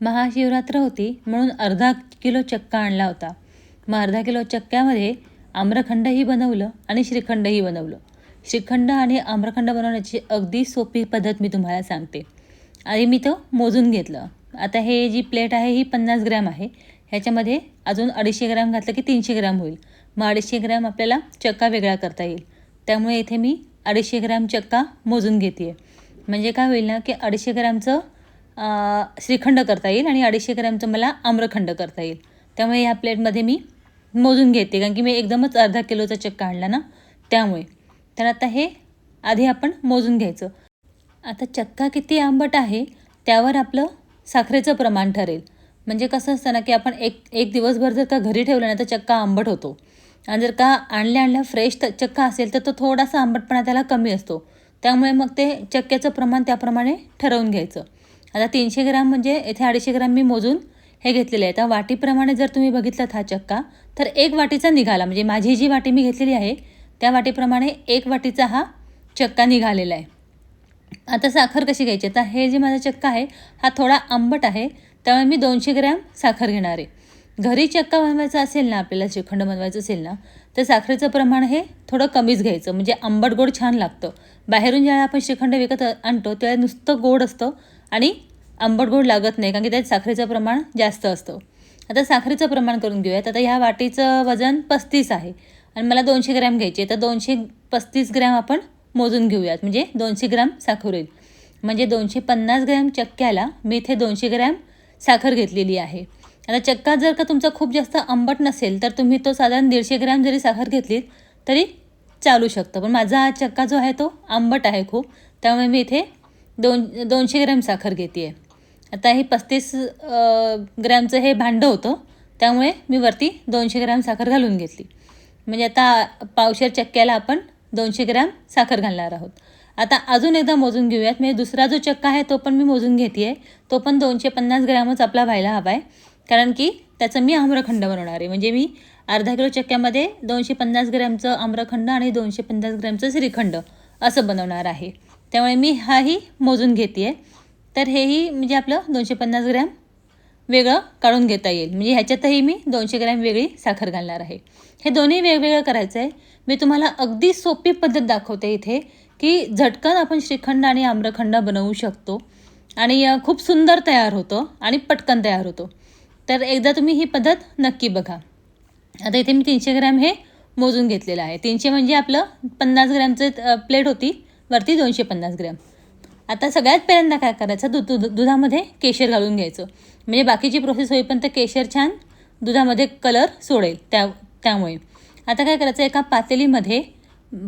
महाशिवरात्र होती म्हणून अर्धा किलो चक्का आणला होता. मग अर्धा किलो चक्क्यामध्ये आम्रखंडही बनवलं आणि श्रीखंडही बनवलं. श्रीखंड आणि आम्रखंड बनवण्याची अगदी सोपी पद्धत मी तुम्हाला सांगते. आणि मी तो मोजून घेतलं. आता हे जी प्लेट आहे ही पन्नास ग्रॅम आहे. ह्याच्यामध्ये अजून अडीचशे ग्रॅम घातलं की तीनशे ग्रॅम होईल. मग अडीचशे ग्रॅम आपल्याला चक्का वेगळा करता येईल. त्यामुळे इथे मी अडीचशे ग्रॅम चक्का मोजून घेते आहे म्हणजे काय होईल ना की अडीचशे ग्रॅमचं श्रीखंड करता येईल आणि अडीचशे ग्रॅमचं मला आम्रखंड करता येईल. त्यामुळे ह्या प्लेटमध्ये मी मोजून घेते कारण की मी एकदमच अर्धा किलोचा चक्का आणला ना त्यामुळे. तर आता हे आधी आपण मोजून घ्यायचं. आता चक्का किती आंबट आहे त्यावर आपलं साखरेचं प्रमाण ठरेल. म्हणजे कसं असतं ना की आपण एक एक दिवसभर जर का घरी ठेवलं ना तर चक्का आंबट होतो. आणि जर का आणल्या आणल्या फ्रेश चक्का असेल तर तो थोडासा आंबटपणा त्याला कमी असतो. त्यामुळे मग ते चक्क्याचं प्रमाण त्याप्रमाणे ठरवून घ्यायचं. आता तीनशे ग्राम म्हणजे इथे अडीचशे ग्राम मी मोजून हे घेतलेले आहे तर वाटीप्रमाणे जर तुम्ही बघितलात हा चक्का तर एक वाटीचा निघाला. म्हणजे माझी जी वाटी मी घेतलेली आहे त्या वाटीप्रमाणे एक वाटीचा हा चक्का निघालेला आहे. आता साखर कशी घ्यायची? आता हे जे माझा चक्का आहे हा थोडा आंबट आहे त्यामुळे मी दोनशे ग्रॅम साखर घेणार आहे. घरी चक्का बनवायचा असेल ना आपल्याला श्रीखंड बनवायचं असेल ना तर साखरेचं प्रमाण हे थोडं कमीच घ्यायचं. म्हणजे आंबट गोड छान लागतं. बाहेरून ज्यावेळेला आपण श्रीखंड विकत आणतो त्यावेळेला नुसतं गोड असतं आणि आंबट गोड लागत नाही कारण की त्यात साखरेचं प्रमाण जास्त असतं. आता साखरेचं प्रमाण करून घेऊयात. आता ह्या वाटीचं वजन पस्तीस आहे आणि मला दोनशे ग्रॅम घ्यायचे तर दोनशे पस्तीस ग्रॅम आपण मोजून घेऊयात. म्हणजे दोनशे ग्रॅम साखर होईल म्हणजे दोनशे पन्नास ग्रॅम चक्क्याला मी इथे दोनशे ग्रॅम साखर घेतलेली आहे. आता चक्का जर का तुमचा खूप जास्त आंबट नसेल तर तुम्ही तो साधारण दीडशे ग्रॅम जरी साखर घेतलीत तरी चालू शकतं. पण माझा हा चक्का जो आहे तो आंबट आहे खूप. त्यामुळे मी इथे दोन दोनशे ग्रॅम साखर घेते आहे आता हे पस्तीस ग्रॅमचं हे भांडं होतं. त्यामुळे मी वरती दोनशे ग्रॅम साखर घालून घेतली. म्हणजे आता पावशेर चक्क्याला आपण दोनशे ग्रॅम साखर घालणार आहोत. आता अजून एकदा मोजून घेऊयात. म्हणजे दुसरा जो चक्का आहे तो पण मी मोजून घेते आहे तो पण दोनशे पन्नास ग्रॅमच आपला व्हायला हवा आहे कारण की त्याचं मी आम्रखंड बनवणार आहे. म्हणजे मी अर्धा किलो चक्क्यामध्ये दोनशे पन्नास ग्रॅमचं आम्रखंड आणि दोनशे पन्नास ग्रॅमचं श्रीखंड असं बनवणार आहे. त्यामुळे मी हाही मोजून घेते आहे तर हेही म्हणजे आपलं दोनशे पन्नास ग्रॅम वेगळं काढून घेता येईल. म्हणजे ह्याच्यातही मी दोनशे ग्रॅम वेगळी साखर घालणार आहे. हे दोन्ही वेगवेगळं करायचं आहे. मी तुम्हाला अगदी सोपी पद्धत दाखवते इथे की झटकन आपण श्रीखंड आणि आम्रखंड बनवू शकतो. आणि खूप सुंदर तयार होतं आणि पटकन तयार होतो. तर एकदा तुम्ही ही पद्धत नक्की बघा. आता इथे मी तीनशे ग्रॅम हे मोजून घेतलेलं आहे. तीनशे म्हणजे आपलं पन्नास ग्रॅमचं प्लेट होती. वरती दोनशे पन्नास ग्रॅम. आता सगळ्यात पहिल्यांदा काय करायचं? दूध दुधामध्ये केशर घालून घ्यायचं. म्हणजे बाकीची प्रोसेस होईपर्यंत केशर छान दुधामध्ये कलर सोडेल त्या त्यामुळे. आता काय करायचं? एका पातेलीमध्ये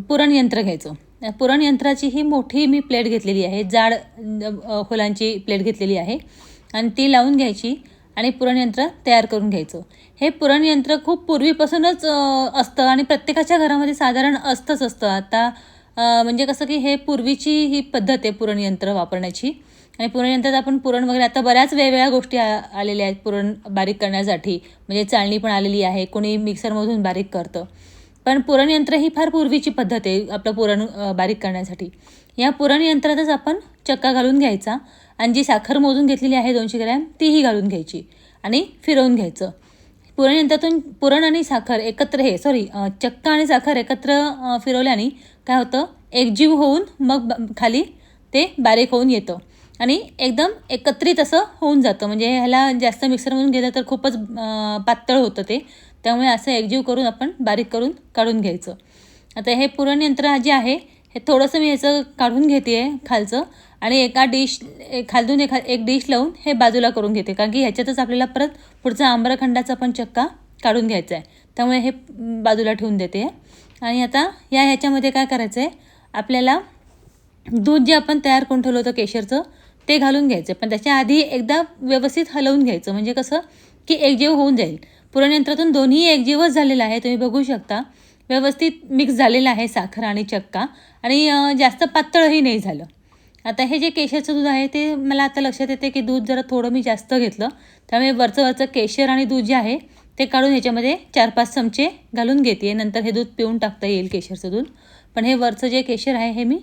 पुरण यंत्र घ्यायचं. पुरण यंत्राची ही मोठी मी प्लेट घेतलेली आहे. जाड फुलांची प्लेट घेतलेली आहे. आणि ती लावून घ्यायची आणि पुरणयंत्र तयार करून घ्यायचं. हे पुरणयंत्र खूप पूर्वीपासूनच असतं आणि प्रत्येकाच्या घरामध्ये साधारण असतंच असतं. आता म्हणजे कसं की हे पूर्वीची ही पद्धत आहे पुरणयंत्र वापरण्याची. आणि पुरणयंत्रात आपण पुरण वगैरे आता बऱ्याच वेगवेगळ्या गोष्टी आलेल्या आहेत पुरण बारीक करण्यासाठी. म्हणजे चाळणी पण आलेली आहे कोणी मिक्सरमधून बारीक करतं. पण पुरणयंत्र ही फार पूर्वीची पद्धत आहे आपलं पुरण बारीक करण्यासाठी. या पुरणयंत्रातच आपण चक्का घालून घ्यायचा. आणि जी साखर मोजून घेतलेली आहे दोनशे ग्रॅम तीही घालून घ्यायची. आणि फिरवून घ्यायचं. पुरणयंत्रातून पुरण आणि साखर एकत्र हे सॉरी चक्का आणि साखर एकत्र फिरवल्याने काय होतं? एकजीव होऊन मग खाली ते बारीक होऊन येतं. आणि एकदम एकत्रित असं होऊन जातं. म्हणजे ह्याला जास्त मिक्सरमधून गेलं तर खूपच पातळ होतं ते. त्यामुळे असं एकजीव करून आपण बारीक करून काढून घ्यायचं. आता हे पुरणयंत्र जे आहे हे थोडंसं मी ह्याचं काढून घेते आहे खालचं. आणि एका डिश खालून एखा एक डिश लावून हे बाजूला करून घेते. कारण की ह्याच्यातच आपल्याला परत पुढचा आंबरखंडाचा पण चक्का काढून घ्यायचा आहे त्यामुळे हे बाजूला ठेवून देते. आणि आता या ह्याच्यामध्ये काय करायचं आहे आपल्याला दूध जे आपण तयार करून ठेवलं होतं केशरचं ते घालून घ्यायचं पण त्याच्या आधी एकदा व्यवस्थित हलवून घ्यायचं. म्हणजे कसं की एकजीव होऊन जाईल. पुरणयंत्रातून दोन्ही एकजीवच झालेलं आहे. तुम्ही बघू शकता. व्यवस्थित मिक्स झालेलं आहे साखर आणि चक्का. आणि जास्त पातळही नाही झालं. आता हे जे केशरचं दूध आहे ते मला आता लक्षात येते की दूध जरा थोडं मी जास्त घेतलं. त्यामुळे वरचं वरचं केशर आणि दूध जे आहे ते काढून ह्याच्यामध्ये चार पाच चमचे घालून घेते. नंतर हे दूध पिऊन टाकता येईल केशरचं दूध. पण हे वरचं जे केशर आहे हे मी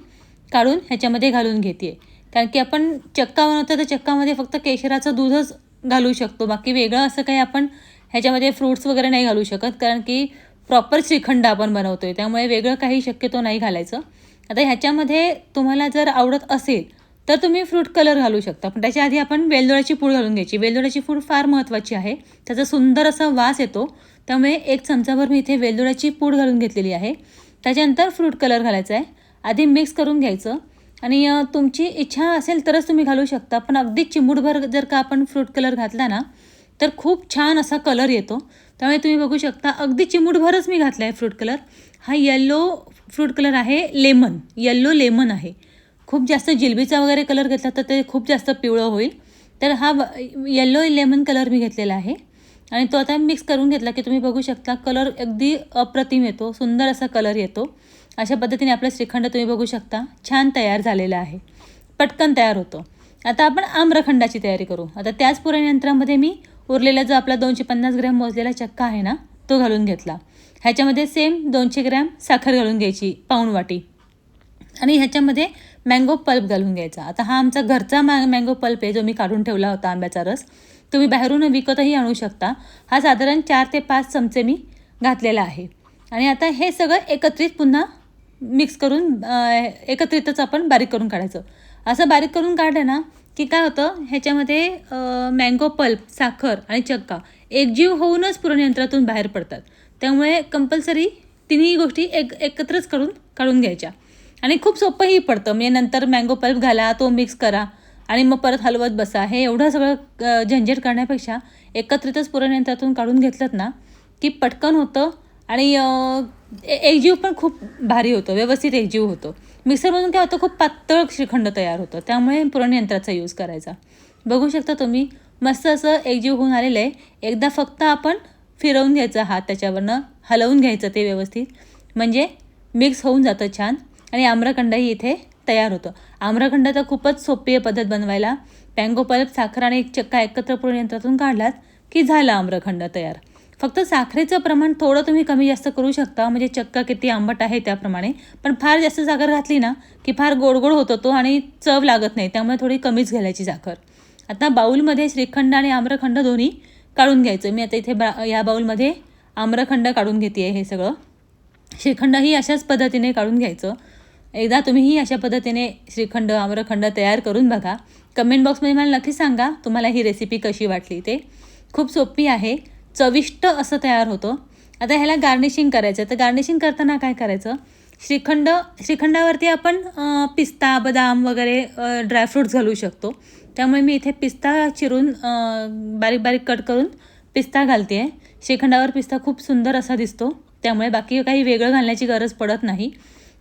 काढून ह्याच्यामध्ये घालून घेते. कारण की आपण चक्का बनवतो तर चक्कामध्ये फक्त केशराचं दूधच घालू शकतो. बाकी वेगळं असं काही आपण ह्याच्यामध्ये फ्रूट्स वगैरे नाही घालू शकत. कारण की प्रॉपर श्रीखंड आपण बनवतो आहे त्यामुळे वेगळं काही शक्यतो नाही घालायचं. आता ह्याच्यामध्ये तुम्हाला जर आवडत असेल तर तुम्ही फ्रूट कलर घालू शकता. पण त्याच्या आधी आपण वेलदोड्याची पूड घालून घ्यायची. वेलदोड्याची पूड फार महत्त्वाची आहे. त्याचा सुंदर असा वास येतो. त्यामुळे एक चमचाभर मी इथे वेलदोड्याची पूड घालून घेतलेली आहे. त्याच्यानंतर फ्रूट कलर घालायचा आहे. आधी मिक्स करून घ्यायचं. आणि तुमची इच्छा असेल तरच तुम्ही घालू शकता. पण अगदी चिमूटभर जर का आपण फ्रूट कलर घातला ना तर खूप छान असा कलर येतो. त्यामुळे तुम्ही बघू शकता अगदी चिमूटभरच मी घातला आहे फ्रूट कलर. हा येल्लो फ्रूट कलर आहे लेमन. येल्लो लेमन आहे. खूप जास्त जिलबीचा वगैरे कलर घेतला तर ते खूप जास्त पिवळं होईल. तर हा येल्लो लेमन कलर मी घेतलेला आहे. आणि तो आता मिक्स करून घेतला की तुम्ही बघू शकता कलर अगदी अप्रतिम येतो. सुंदर असा कलर येतो. अशा पद्धतीने आपलं श्रीखंड तुम्ही बघू शकता. छान तयार झालेला आहे. पटकन तयार होतो. आता आपण आम्रखंडाची तयारी करू. आता त्याच पुरण यंत्रामध्ये मी उरलेला जो आपला दोनशे पन्नास ग्रॅम मोजलेला चक्का आहे ना तो घालून घेतला. ह्याच्यामध्ये सेम दोनशे ग्रॅम साखर घालून घ्यायची पाऊण वाटी. आणि ह्याच्यामध्ये मँगो पल्प घालून घ्यायचा. आता हा आमचा घरचा मॅ मँगो पल्प आहे जो मी काढून ठेवला होता आंब्याचा रस. तुम्ही बाहेरून विकतही आणू शकता. हा साधारण चार ते पाच चमचे मी घातलेला आहे. आणि आता हे सगळं एकत्रित पुन्हा मिक्स करून एकत्रितच आपण बारीक करून काढायचं. असं बारीक करून काढलं ना की काय होतं ह्याच्यामध्ये मँगो पल्प साखर आणि चक्का एकजीव होऊनच पुरणयंत्रातून बाहेर पडतात. त्यामुळे कंपल्सरी तिन्ही गोष्टी एक एकत्रच करून काढून घ्यायच्या. आणि खूप सोपंही पडतं. म्हणजे नंतर मँगो पल्प घाला तो मिक्स करा आणि मग परत हलवत बसा. हे एवढं सगळं झंझट करण्यापेक्षा एकत्रितच पुरणयंत्रातून काढून घेतलं ना की पटकन होतं आणि एकजीव पण खूप भारी होतो व्यवस्थित एकजीव होतो. मिक्सरमधून काय होतं खूप पातळ श्रीखंड तयार होतं. त्यामुळे पुरणयंत्राचा यूज करायचा. बघू शकता तुम्ही मस्त असं एकजीव होऊन आलेलं आहे. एकदा फक्त आपण फिरवून घ्यायचा हात त्याच्यावरनं हलवून घ्यायचं ते व्यवस्थित. म्हणजे मिक्स होऊन जातं छान. आणि आम्रखंडही इथे तयार होतं. आम्रखंड तर खूपच सोपी आहे पद्धत बनवायला. पँगो पल्प साखर आणि एक चक्का एकत्र पुरण यंत्रातून काढलात की झालं आम्रखंड तयार. फक्त साखरेचं प्रमाण थोडं तुम्ही कमी जास्त करू शकता म्हणजे चक्का किती आंबट आहे त्याप्रमाणे. पण फार जास्त साखर घातली ना की फार गोड गोड होतो तो आणि चव लागत नाही त्यामुळे थोडी कमीच घालायची साखर. आता बाऊलमध्ये श्रीखंड आणि आम्रखंड दोन्ही काढून घ्यायचं. मी आता इथे बा या बाऊलमध्ये आम्रखंड काढून घेते आहे हे सगळं. श्रीखंडही अशाच पद्धतीने काढून घ्यायचं. एकदा तुम्हीही अशा पद्धतीने श्रीखंड आम्रखंड तयार करून बघा. कमेंट बॉक्समध्ये मला नक्की सांगा तुम्हाला ही रेसिपी कशी वाटली ते. खूप सोपी आहे. चविष्ट असं तयार होतं. आता ह्याला गार्निशिंग करायचं तर गार्निशिंग करताना काय करायचं? श्रीखंड श्रीखंडावरती आपण पिस्ता बदाम वगैरे ड्रायफ्रूट्स घालू शकतो. त्यामुळे मी इथे पिस्ता चिरून बारीक बारीक कट करून पिस्ता घालते. आहे श्रीखंडावर पिस्ता खूप सुंदर असा दिसतो. त्यामुळे बाकी काही वेगळं घालण्याची गरज पडत नाही.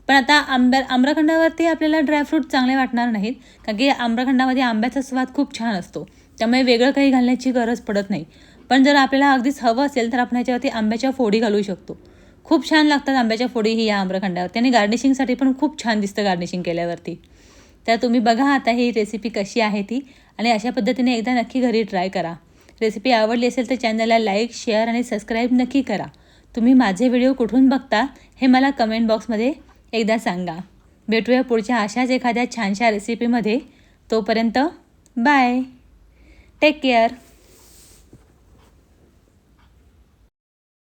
पण आता आंब्या आम्रखंडावरती आपल्याला ड्रायफ्रूट चांगले वाटणार नाहीत. कारण की आम्रखंडामध्ये आंब्याचा स्वाद खूप छान असतो. त्यामुळे वेगळं काही घालण्याची गरज पडत नाही. पण जर आपल्याला अगदीच हवं असेल तर आपण ह्याच्यावरती आंब्याच्या फोडी घालू शकतो. खूप छान लागतात आंब्याच्या फोडी ही या आम्रखंडावरती आणि गार्निशिंगसाठी पण खूप छान दिसतं गार्निशिंग केल्यावरती. तर तुम्ही बघा आता ही रेसिपी कशी आहे ती आणि अशा पद्धतीने एकदा नक्की घरी ट्राय करा. रेसिपी आवडली असेल तर चॅनलला लाईक शेअर आणि सबस्क्राईब नक्की करा. तुम्ही माझे व्हिडिओ कुठून बघता हे मला कमेंट बॉक्समध्ये एकदा सांगा. भेटूया पुढच्या अशाच एखाद्या छानशा रेसिपीमध्ये तोपर्यंत बाय Take care.